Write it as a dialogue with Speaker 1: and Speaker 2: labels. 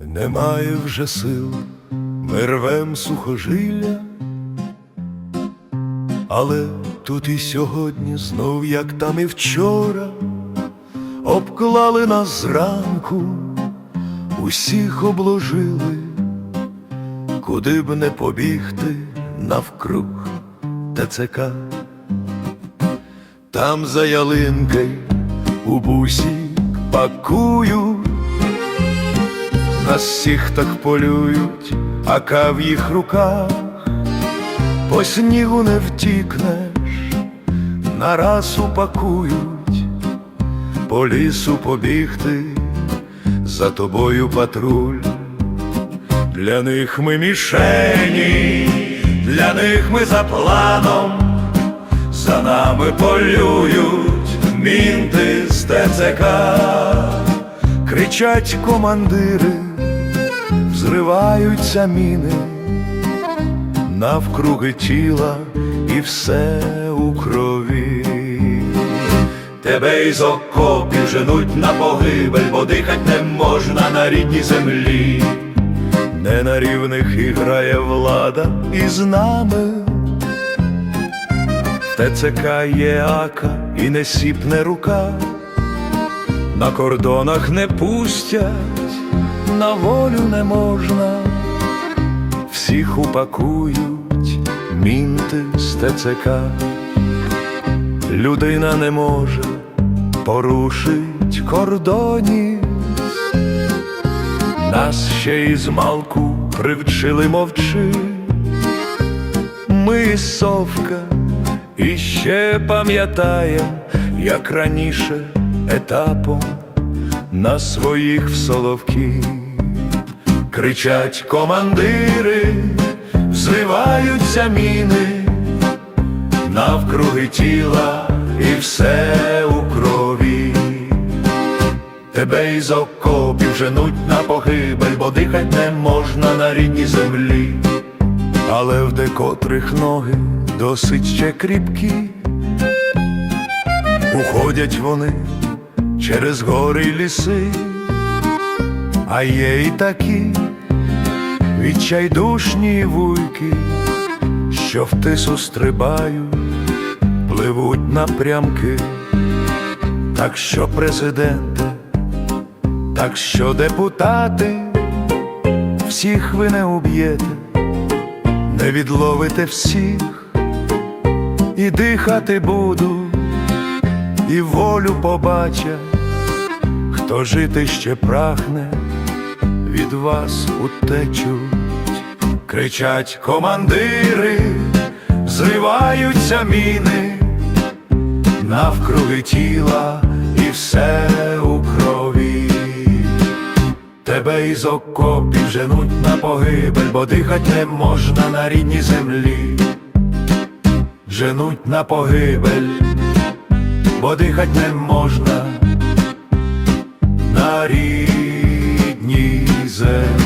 Speaker 1: Немає вже сил, ми рвем сухожилля, але тут і сьогодні знов, як там і вчора, обклали нас зранку, усіх обложили, куди б не побігти навкруг ТЦК. Там за ялинкой у бусі пакують. Нас всіх так полюють, ака в їх руках? По снігу не втікнеш, нараз упакують, по лісу побігти, за тобою патруль. Для них ми мішені, для них ми за планом, за нами полюють мінти з ТЦК, кричать командири, взриваються міни, навкруги тіла і все у крові. Тебе із окопів женуть на погибель, бо дихать не можна на рідній землі. Не на рівних і грає влада із нами. ТЦК є ака і не сіпне рука, на кордонах не пустять, на волю не можна, всіх упакують мінти з ТЦК. Людина не може порушить кордонів, нас ще із малку привчили мовчи. Ми совка і ще пам'ятаєм, як раніше етапом на своїх в соловки кричать командири, взриваються міни навкруги тіла і все у крові. Тебе із окопів женуть на погибель, бо дихать не можна на рідній землі, але в декотрих ноги досить ще кріпкі. Уходять вони через гори й ліси, а є і такі відчайдушні вуйки, що в тису стрибають, пливуть напрямки, так що президенти, так що депутати, всіх ви не уб'єте, не відловите всіх, і дихати буду, і волю побачать, хто жити ще прагне, від вас утечуть, кричать командири, зриваються міни навкруги тіла і все у крові. Тебе із окопів женуть на погибель, бо дихать не можна на рідній землі. Женуть на погибель, бо дихать не можна на рідній землі.